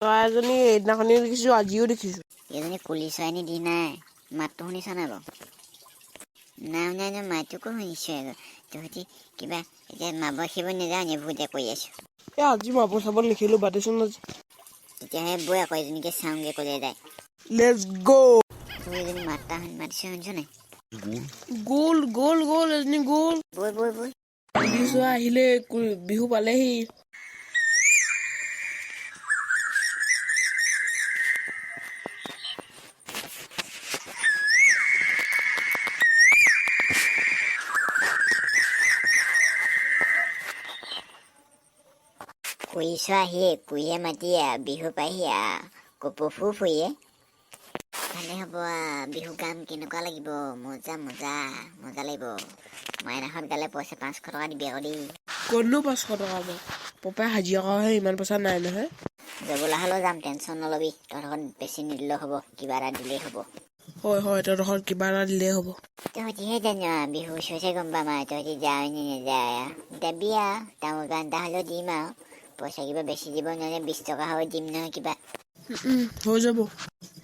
চৰাই এজনী সেইদিনাখনি দেখিছোঁ আজিও দেখিছোঁ। এজনী কুলি চৰাইনি দি নাই মাতটো শুনিছ নাই বাৰু? নাই শুনা নাই মাতটোকো শুনিছোঁ আকৌ তহঁতি কিবা এতিয়া মাব শিব নেযাওঁ এইবোৰ এতিয়া কৰি আছোঁ। এই আজি মাপৰ চাব লিখিলোঁ বাদেচোন আজি। তেতিয়াহে বৈ আকৌ এজনীকে চাওঁগৈ ক'লে যায় লেটছ গ' তোৰ এজনী শুনি মাতিছে শুনিছ নাই? গ'ল। গ'ল গ'ল এজনী গ'ল। বৈ বৈ বৈ কুলি চৰাই আহিলে বিহু পালেহি। চৰাই আহিয়ে কুৰিয়ে মাতিয়ে বিহু পাহি কপৌ ফু ফুৰিয়ে। ভালে হ'ব আ, বিহু গাম কেনেকুৱা লাগিব? মজা মজা মজা লাগিব। মাইনাহঁত গালে পইচা পাঁচশো টকা দিবি আকৌ দেই। ক'তনো পাঁচশো টকা পাব পপাই হাজিৰা কৰাহে ইমান পইচা নাই নহয়। যাবলৈ হ'লেও যাম টেনশ্যন নল'বি। তহঁতখন বেছি নিদিলেও হ'ব কিবা এটা দিলেই হ'ব। হয় হয় তহঁতৰ কিবা এটা দিলেই হ'ব। তহঁতিহে জানো আৰু বিহু ওচৰতে গম পাম আৰু তহঁতি যাৱ নে আৰু যাবি আৰু তামোল পাণ এটা হ'লেও দিম আৰু পইচা কিবা বেছি দিব নহ'লে বিছ টকা হ'লেও দিম নহয় কিবা। হৈ যাব।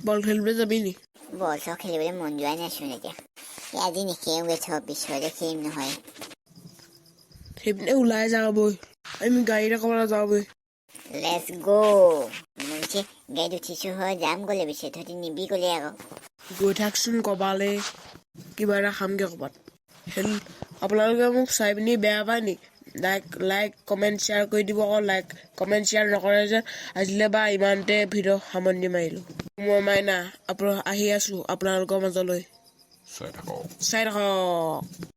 বল খেলিবলৈ যাবি নি? বল চল খেলিবলৈ মন যোৱাই নাইচোন এতিয়া। আজি নেখেলোগৈ থ পিছতে খেলিম নহয়। সেইপিনে ওলাই যাওঁ বৈ আমি গাড়ীত অকণমান যাওঁ বৈ লেটছ গ' মই পিছে গাড়ীত উঠিছোঁ হয় যাম গ'লে পিছে তহঁতি নিবি ক'লে আকৌ। গৈ থাকচোন ক'বালৈ। কিবা এটা খামগৈ ক'ৰবাত। আপোনালোকে মোক চাই পিনি বেয়া পায় নি? লাইক লাইক কমেণ্ট শ্বেয়াৰ কৰি দিব আকৌ লাইক কমেণ্ট শ্বেয়াৰ নকৰে যে আজিলৈ বা ইমানতে ভিডিঅ' সামৰণি মাৰিলোঁ। মই মাইনা আপোন আহি আছোঁ আপোনালোকৰ মাজলৈ। চাই থাকক।